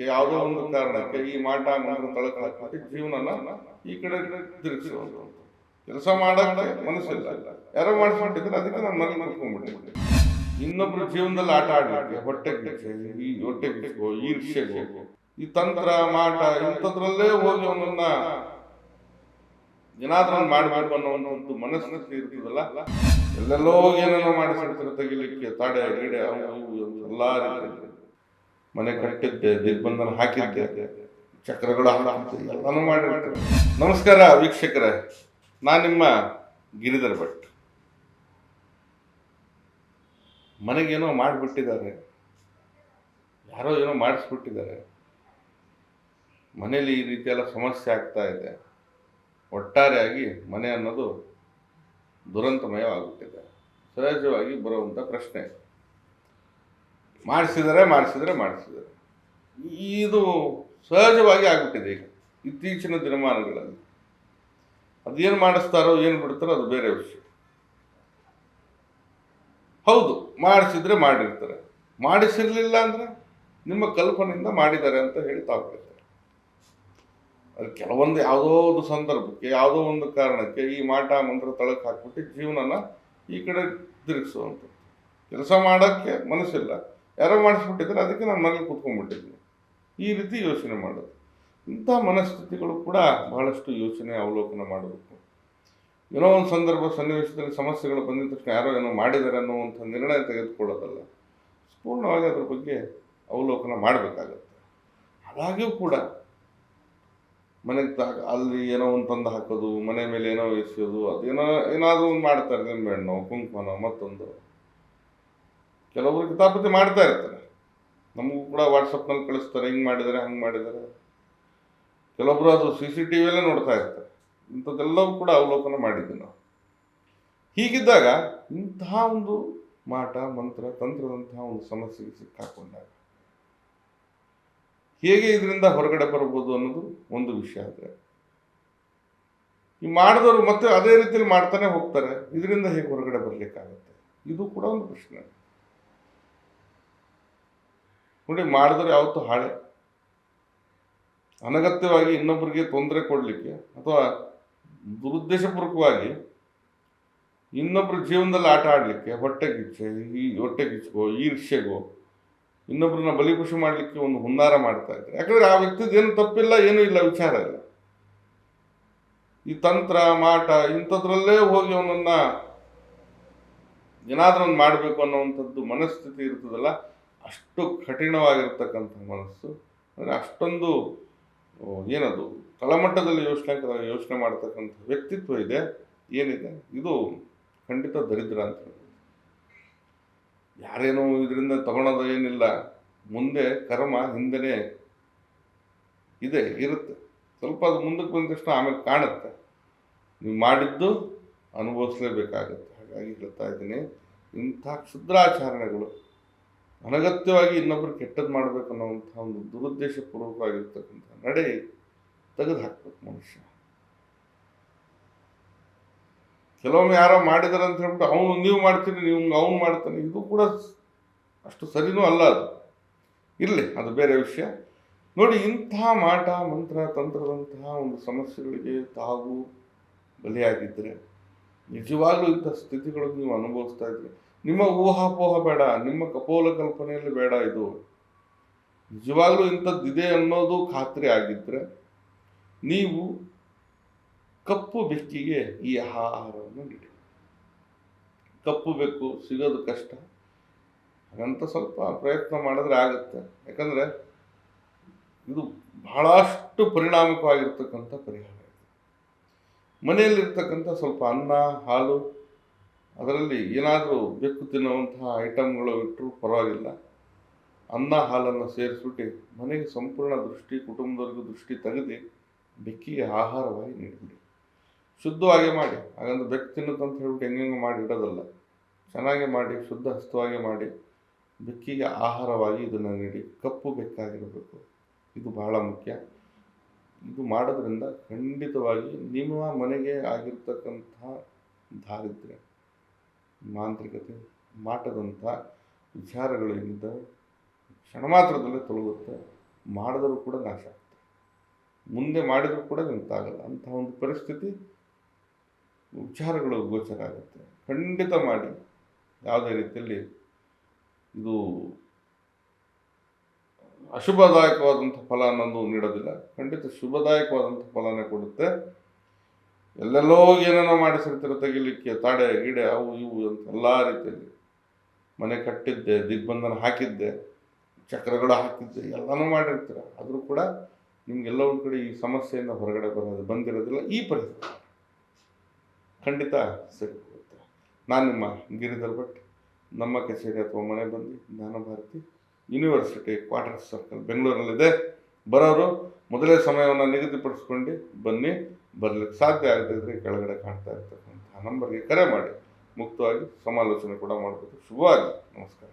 ಸಂದರ್ಭಕ್ಕೆ ಯಾವುದೋ ಒಂದು ಕಾರಣಕ್ಕೆ ಈ ಮಾಟ ಮಂತ್ರ ತಳಕ ಹಾಕಿ ಜೀವನನ ಈ ಕಡೆ ತಿರುಗಿಸುವಂತ ಕೆಲಸ ಮಾಡಕ್ಕೆ ಮನಸ್ಸಿಲ್ಲ. ಯಾರೋ ಮಾಡಿಸ್ಬಿಟ್ಟಿದ್ರೆ ಅದಕ್ಕೆ ನಾನು ಮನೇಲಿ ಕುತ್ಕೊಂಡ್ಬಿಟ್ಟಿದ್ದೆ ಇನ್ನೊಬ್ರು ಜೀವನದಲ್ಲಿ ಆಟ ಆಡಲಿಕ್ಕೆ, ಹೊಟ್ಟೆ ಈ ಹೊಟ್ಟೆ ಕಿಚ್ಚು ಈರ್ಷ್ಯೆಗೋ ಈ ತಂತ್ರ, ಮಾಟ, ಇಂಥದ್ರಲ್ಲೇ ಹೋಗಿ ಅವನನ್ನ ಏನಾದ್ರೂ ಮಾಡಬೇಕು ಅನ್ನೋ ಒಂದು ಮನಸ್ಸಿನಲ್ಲಿ ಇರ್ತದಲ್ಲ ಎಲ್ಲೆಲ್ಲೋ ಏನೇನೋ ಮಾಡಿಸಿರ್ತಾರೆ, ತೆಗಿಲಿಕ್ಕೆ, ತಡೆ, ಗಿಡೆ, ಅವು ಎಲ್ಲ ರೀತಿಯಲ್ಲಿ ಮನೆ ಕಟ್ಟಿದ್ದೆ ದಿಗ್ಬಂಧನ ಹಾಕಿದ್ದೆ, ಚಕ್ರಗಳು ಎಲ್ಲನೂ ಮಾಡಿರ್ತಾರೆ ನಮಸ್ಕಾರ ವೀಕ್ಷಕರೇ, ನಾನು ನಿಮ್ಮ ಗಿರಿಧರ್ ಭಟ್. ಮನೆಗೇನೋ ಮಾಡಿಬಿಟ್ಟಿದ್ದಾರೆ. ಯಾರೋ ಏನೋ ಮಾಡಿಸ್ಬಿಟ್ಟಿದ್ದಾರೆ. ಮನೇಲಿ ಈ ರೀತಿಯೆಲ್ಲ ಸಮಸ್ಯೆ ಆಗ್ತಾ ಇದೆ. ಒಟ್ಟಾರೆಯಾಗಿ ಮನೆ ಅನ್ನೋದು ದುರಂತಮಯವಾಗುತ್ತಿದೆ ಸಹಜವಾಗಿ ಬರುವಂಥ ಪ್ರಶ್ನೆ. ಮಾಡಿಸಿದರೆ ಮಾಡಿಸಿದರೆ ಮಾಡಿಸಿದರೆ. ಇದು ಸಹಜವಾಗಿ ಆಗ್ಬಿಟ್ಟಿದೆ ಈಗ, ಇತ್ತೀಚಿನ ದಿನಮಾನಗಳಲ್ಲಿ. ಅದೇನು ಮಾಡಿಸ್ತಾರೋ, ಏನು ಬಿಡ್ತಾರೋ ಅದು ಬೇರೆ ವಿಷಯ. ಹೌದು, ಮಾಡಿಸಿದ್ರೆ ಮಾಡಿರ್ತಾರೆ. ಮಾಡಿಸಿರಲಿಲ್ಲ ಅಂದರೆ ನಿಮ್ಮ ಕಲ್ಪನೆಯಿಂದ ಮಾಡಿದ್ದಾರೆ ಅಂತ ಹೇಳಿ ಹೋಗ್ತಾರೆ ಅದು ಕೆಲವೊಂದು ಯಾವುದೋ ಒಂದು ಸಂದರ್ಭಕ್ಕೆ, ಯಾವುದೋ ಒಂದು ಕಾರಣಕ್ಕೆ ಈ ಮಾಟ ಮಂತ್ರ ತಳಕ್ಕೆ ಹಾಕ್ಬಿಟ್ಟು ಜೀವನನ ಈ ಕಡೆ ತಿರುಗಿಸುವಂಥದ್ದು. ಕೆಲಸ ಮಾಡೋಕ್ಕೆ ಮನಸ್ಸಿಲ್ಲ. ಯಾರೋ ಮಾಡಿಸ್ಬಿಟ್ಟಿದ್ರೆ ಅದಕ್ಕೆ ನಾನು ಮನೇಲಿ ಕೂತ್ಕೊಂಡ್ಬಿಟ್ಟಿದ್ದೀನಿ. ಈ ರೀತಿ ಯೋಚನೆ ಮಾಡೋದು. ಇಂಥ ಮನಸ್ಥಿತಿಗಳು ಕೂಡ ಬಹಳಷ್ಟು ಯೋಚನೆ ಅವಲೋಕನ ಮಾಡಬೇಕು. ಏನೋ ಒಂದು ಸಂದರ್ಭ, ಸನ್ನಿವೇಶದಲ್ಲಿ ಸಮಸ್ಯೆಗಳು ಬಂದಿದ ತಕ್ಷಣ ಯಾರೋ ಏನೋ ಮಾಡಿದ್ದಾರೆ ಅನ್ನೋವಂಥ ನಿರ್ಣಯ ತೆಗೆದುಕೊಳ್ಳೋದಲ್ಲ. ಪೂರ್ಣವಾಗಿ ಅದರ ಬಗ್ಗೆ ಅವಲೋಕನ ಮಾಡಬೇಕಾಗತ್ತೆ. ಅದಾಗ್ಯೂ ಕೂಡ ಮನೆಗೆ ತ, ಅಲ್ಲಿ ಏನೋ ಒಂದು ತಂದು ಹಾಕೋದು, ಮನೆ ಮೇಲೆ ಏನೋ ಎಸೆಯೋದು, ಅದೇನೋ ಏನಾದರೂ ಒಂದು ಮಾಡ್ತಾರೆ ನಿಂಬೆಹಣ್ಣು ಕುಂಕುಮನೋ, ಮತ್ತೊಂದು. ಕೆಲವರು ಕಿತಾಪತಿ ಮಾಡ್ತಾ ಇರ್ತಾರೆ. ನಮಗೂ ಕೂಡ ವಾಟ್ಸಪ್ನಲ್ಲಿ ಕಳಿಸ್ತಾರೆ, ಹಿಂಗೆ ಮಾಡಿದ್ದಾರೆ ಹಂಗೆ ಮಾಡಿದ್ದಾರೆ ಕೆಲವೊಬ್ಬರು ಅದು ಸಿ ಸಿ ಟಿ ವಿಯಲ್ಲೇ ನೋಡ್ತಾ ಇರ್ತಾರೆ. ಇಂಥದ್ದೆಲ್ಲವೂ ಕೂಡ ಅವಲೋಕನ ಮಾಡಿದ್ವಿ ನಾವು. ಹೀಗಿದ್ದಾಗ ಇಂತಹ ಒಂದು ಮಾಟ, ಮಂತ್ರ, ತಂತ್ರದಂತಹ ಒಂದು ಸಮಸ್ಯೆಗೆ ಸಿಕ್ಕಾಕೊಂಡಾಗ ಹೇಗೆ ಇದರಿಂದ ಹೊರಗಡೆ ಬರ್ಬೋದು ಅನ್ನೋದು ಒಂದು ವಿಷಯ ಆದರೆ. ಈ ಮಾಡಿದವರು ಮತ್ತೆ ಅದೇ ರೀತಿಯಲ್ಲಿ ಮಾಡ್ತಾನೆ ಹೋಗ್ತಾರೆ. ಇದರಿಂದ ಹೇಗೆ ಹೊರಗಡೆ ಬರಲಿಕ್ಕಾಗುತ್ತೆ? ಇದು ಕೂಡ ಒಂದು ಪ್ರಶ್ನೆ. ನೋಡಿ, ಮಾಡಿದ್ರೆ ಯಾವತ್ತೂ ಹಾಳೆ. ಅನಗತ್ಯವಾಗಿ ಇನ್ನೊಬ್ಬರಿಗೆ ತೊಂದರೆ ಕೊಡಲಿಕ್ಕೆ ಅಥವಾ ದುರುದ್ದೇಶಪೂರ್ವಕವಾಗಿ ಇನ್ನೊಬ್ಬರ ಜೀವನದಲ್ಲಿ ಆಟ ಆಡಲಿಕ್ಕೆ ಹೊಟ್ಟೆ ಕಿಚ್ಚೆ ಈ ಹೊಟ್ಟೆ ಈ ಈರ್ಷ್ಯೆಗೋ ಇನ್ನೊಬ್ಬರನ್ನ ಬಲಿಖುಷಿ ಮಾಡಲಿಕ್ಕೆ ಒಂದು ಹುನ್ನಾರ ಮಾಡ್ತಾ ಇದ್ದಾರೆ ಯಾಕಂದರೆ ಆ ವ್ಯಕ್ತಿದ ಏನು ತಪ್ಪಿಲ್ಲ, ಏನೂ ಇಲ್ಲ, ವಿಚಾರ ಇಲ್ಲ. ಈ ತಂತ್ರ, ಮಾಟ ಇಂಥದ್ರಲ್ಲೇ ಹೋಗಿ ಅವನನ್ನು ಏನಾದರೂ ಒಂದು ಮಾಡಬೇಕು ಅನ್ನೋವಂಥದ್ದು ಮನಸ್ಥಿತಿ ಇರ್ತದಲ್ಲ ಅಷ್ಟು ಕಠಿಣವಾಗಿರ್ತಕ್ಕಂಥ ಮನಸ್ಸು. ಅಂದರೆ ಅಷ್ಟೊಂದು ಏನದು, ತಳಮಟ್ಟದಲ್ಲಿ ಯೋಚನೆ ಯೋಚನೆ ಮಾಡ್ತಕ್ಕಂಥ ವ್ಯಕ್ತಿತ್ವ ಇದೆ, ಏನಿದೆ, ಇದು ಖಂಡಿತ ದರಿದ್ರ ಅಂತ. ಯಾರೇನೋ ಇದರಿಂದ ತಗೊಳೋದು ಏನಿಲ್ಲ, ಮುಂದೆ ಕರ್ಮ ಹಿಂದೆನೇ ಇದೆ, ಇರುತ್ತೆ. ಸ್ವಲ್ಪ ಅದು ಮುಂದಕ್ಕೆ ಬಂದ ತಕ್ಷಣ ಆಮೇಲೆ ಕಾಣುತ್ತೆ. ನೀವು ಮಾಡಿದ್ದು ಅನುಭವಿಸಲೇಬೇಕಾಗುತ್ತೆ. ಹಾಗಾಗಿ ಹೇಳ್ತಾ ಇದ್ದೀನಿ, ಇಂಥ ಕ್ಷುದ್ರಾಚರಣೆಗಳು ಅನಗತ್ಯವಾಗಿ ಇನ್ನೊಬ್ಬರು ಕೆಟ್ಟದ್ದು ಮಾಡಬೇಕು ಅನ್ನೋವಂಥ ಒಂದು ದುರುದ್ದೇಶಪೂರ್ವಕವಾಗಿರ್ತಕ್ಕಂಥ ನಡೆ ತೆಗೆದು ಹಾಕ್ಬೇಕು ಮನುಷ್ಯ. ಕೆಲವೊಮ್ಮೆ ಯಾರೋ ಮಾಡಿದಾರೆ ಅಂತ ಹೇಳ್ಬಿಟ್ಟು ಅವನು ನೀವು ಮಾಡ್ತೀನಿ, ನೀವು ಅವನು ಮಾಡ್ತಾನೆ, ಇದು ಕೂಡ ಅಷ್ಟು ಸರಿನೂ ಅಲ್ಲ ಅದು. ಇರಲಿ, ಅದು ಬೇರೆ ವಿಷಯ. ನೋಡಿ ಇಂಥ ಮಾಟ, ಮಂತ್ರ, ತಂತ್ರದಂತಹ ಒಂದು ಸಮಸ್ಯೆಗಳಿಗೆ ತಾವು ಬಲಿಯಾಗಿದ್ದರೆ ನಿಜವಾಗ್ಲೂ ಇಂಥ ಸ್ಥಿತಿಗಳನ್ನು ನೀವು ಅನುಭವಿಸ್ತಾ ಇದ್ರಿ ನಿಮ್ಮ ಊಹಾಪೋಹ ಬೇಡ, ನಿಮ್ಮ ಕಪೋಲ ಕಲ್ಪನೆಯಲ್ಲಿ ಬೇಡ ಇದು. ನಿಜವಾಗ್ಲೂ ಇಂಥದ್ದಿದೆ ಅನ್ನೋದು ಖಾತ್ರಿ ಆಗಿದ್ರೆ ನೀವು ಕಪ್ಪು ಬೆಕ್ಕಿಗೆ ಈ ಆಹಾರವನ್ನು ನೀಡಿ. ಕಪ್ಪು ಬೆಕ್ಕು ಸಿಗೋದು ಕಷ್ಟ. ಹಾಗಂತ ಸ್ವಲ್ಪ ಪ್ರಯತ್ನ ಮಾಡಿದ್ರೆ ಆಗುತ್ತೆ. ಯಾಕಂದರೆ ಇದು ಬಹಳಷ್ಟು ಪರಿಣಾಮಕವಾಗಿರ್ತಕ್ಕಂಥ ಪರಿಹಾರ. ಮನೆಯಲ್ಲಿರ್ತಕ್ಕಂಥ ಸ್ವಲ್ಪ ಅನ್ನ, ಹಾಲು ಅದರಲ್ಲಿ ಏನಾದರೂ ಬೆಕ್ಕು ತಿನ್ನುವಂತಹ ಐಟಮ್ಗಳು ಇಟ್ಟರೂ ಪರವಾಗಿಲ್ಲ. ಅನ್ನ ಹಾಲನ್ನು ಸೇರಿಸ್ಬಿಟ್ಟು ಮನೆಗೆ ಸಂಪೂರ್ಣ ದೃಷ್ಟಿ, ಕುಟುಂಬದವರೆಗೂ ದೃಷ್ಟಿ ತೆಗೆದು ಬೆಕ್ಕಿಗೆ ಆಹಾರವಾಗಿ ನೀಡಿಬಿಡಿ. ಶುದ್ಧವಾಗಿ ಮಾಡಿ, ಹಾಗಂದ್ರೆ ಬೆಕ್ಕು ತಿನ್ನುತ್ತಂತ ಹೇಳ್ಬಿಟ್ಟು ಹೆಂಗೆ ಮಾಡಿ ಇಡೋದಲ್ಲ. ಚೆನ್ನಾಗಿ ಮಾಡಿ, ಶುದ್ಧ ಹಸ್ತವಾಗಿ ಮಾಡಿ ಬೆಕ್ಕಿಗೆ ಆಹಾರವಾಗಿ ಇದನ್ನು ನೀಡಿ, ಕಪ್ಪು ಬೆಕ್ಕಾಗಿರಬೇಕು. ಇದು ಬಹಳ ಮುಖ್ಯ. ಇದು ಮಾಡೋದ್ರಿಂದ ಖಂಡಿತವಾಗಿ ನಿಮ್ಮ ಮನೆಗೆ ಆಗಿರ್ತಕ್ಕಂತಹ ದಾರಿದ್ರ್ಯ ಮಾಂತ್ರಿಕತೆ, ಮಾಟದಂಥ ವಿಚಾರಗಳು ಏನಿದ್ದಾವೆ, ಕ್ಷಣ ಮಾತ್ರದಲ್ಲೇ ತೊಲಗುತ್ತೆ ಮಾಡಿದರೂ ಕೂಡ ನಾಶ ಆಗ್ತದೆ. ಮುಂದೆ ಮಾಡಿದರೂ ಕೂಡ ನಿಂತಾಗಲ್ಲ. ಅಂತಹ ಒಂದು ಪರಿಸ್ಥಿತಿ ವಿಚಾರಗಳು ಗೋಚರ ಆಗುತ್ತೆ. ಖಂಡಿತ ಮಾಡಿ ಯಾವುದೇ ರೀತಿಯಲ್ಲಿ ಇದು ಅಶುಭದಾಯಕವಾದಂಥ ಫಲ ಅನ್ನೋದು ನೀಡೋದಿಲ್ಲ. ಖಂಡಿತ ಶುಭದಾಯಕವಾದಂಥ ಫಲನೇ ಕೊಡುತ್ತೆ. ಎಲ್ಲೆಲ್ಲೋ ಏನೇನೋ ಮಾಡಿಸಿರ್ತಾರೆ, ತೆಗಿಲಿಕ್ಕೆ ತಾಡೆ, ಗಿಡೆ, ಅವು ಇವು ಅಂತ ಎಲ್ಲ ರೀತಿಯಲ್ಲಿ. ಮನೆ ಕಟ್ಟಿದ್ದೆ, ದಿಗ್ಬಂಧನ ಹಾಕಿದ್ದೆ, ಚಕ್ರಗಳು ಹಾಕಿದ್ದೆ, ಎಲ್ಲನೂ ಮಾಡಿರ್ತೀರ. ಆದರೂ ಕೂಡ ನಿಮಗೆಲ್ಲ ಒಂದು ಕಡೆ ಈ ಸಮಸ್ಯೆಯಿಂದ ಹೊರಗಡೆ ಬರೋದು, ಬಂದಿರೋದಿಲ್ಲ, ಈ ಪರಿಸ್ಥಿತಿ. ಖಂಡಿತ ಸರಿ ನಾನು ನಿಮ್ಮ ಗಿರಿಧರ್ ಭಟ್, ನಮ್ಮ ಕಚೇರಿ ಅಥವಾ ಮನೆ ಬಂದು Jnana Bharathi university quarter circle ಬೆಂಗಳೂರಲ್ಲಿದೆ. ಬರೋರು ಮೊದಲೇ ಸಮಯವನ್ನು ನಿಗದಿಪಡಿಸ್ಕೊಂಡು ಬನ್ನಿ. ಬರ್ಲಿಕ್ಕೆ ಸಾಧ್ಯ ಆಗದಿದ್ರೆ ಕೆಳಗಡೆ ಕಾಣ್ತಾ ಇರ್ತಕ್ಕಂಥ ನಂಬರ್ಗೆ ಕರೆ ಮಾಡಿ. ಮುಕ್ತವಾಗಿ ಸಮಾಲೋಚನೆ ಕೂಡ ಮಾಡ್ಬೋದು ಶುಭವಾಗಿ. ನಮಸ್ಕಾರ.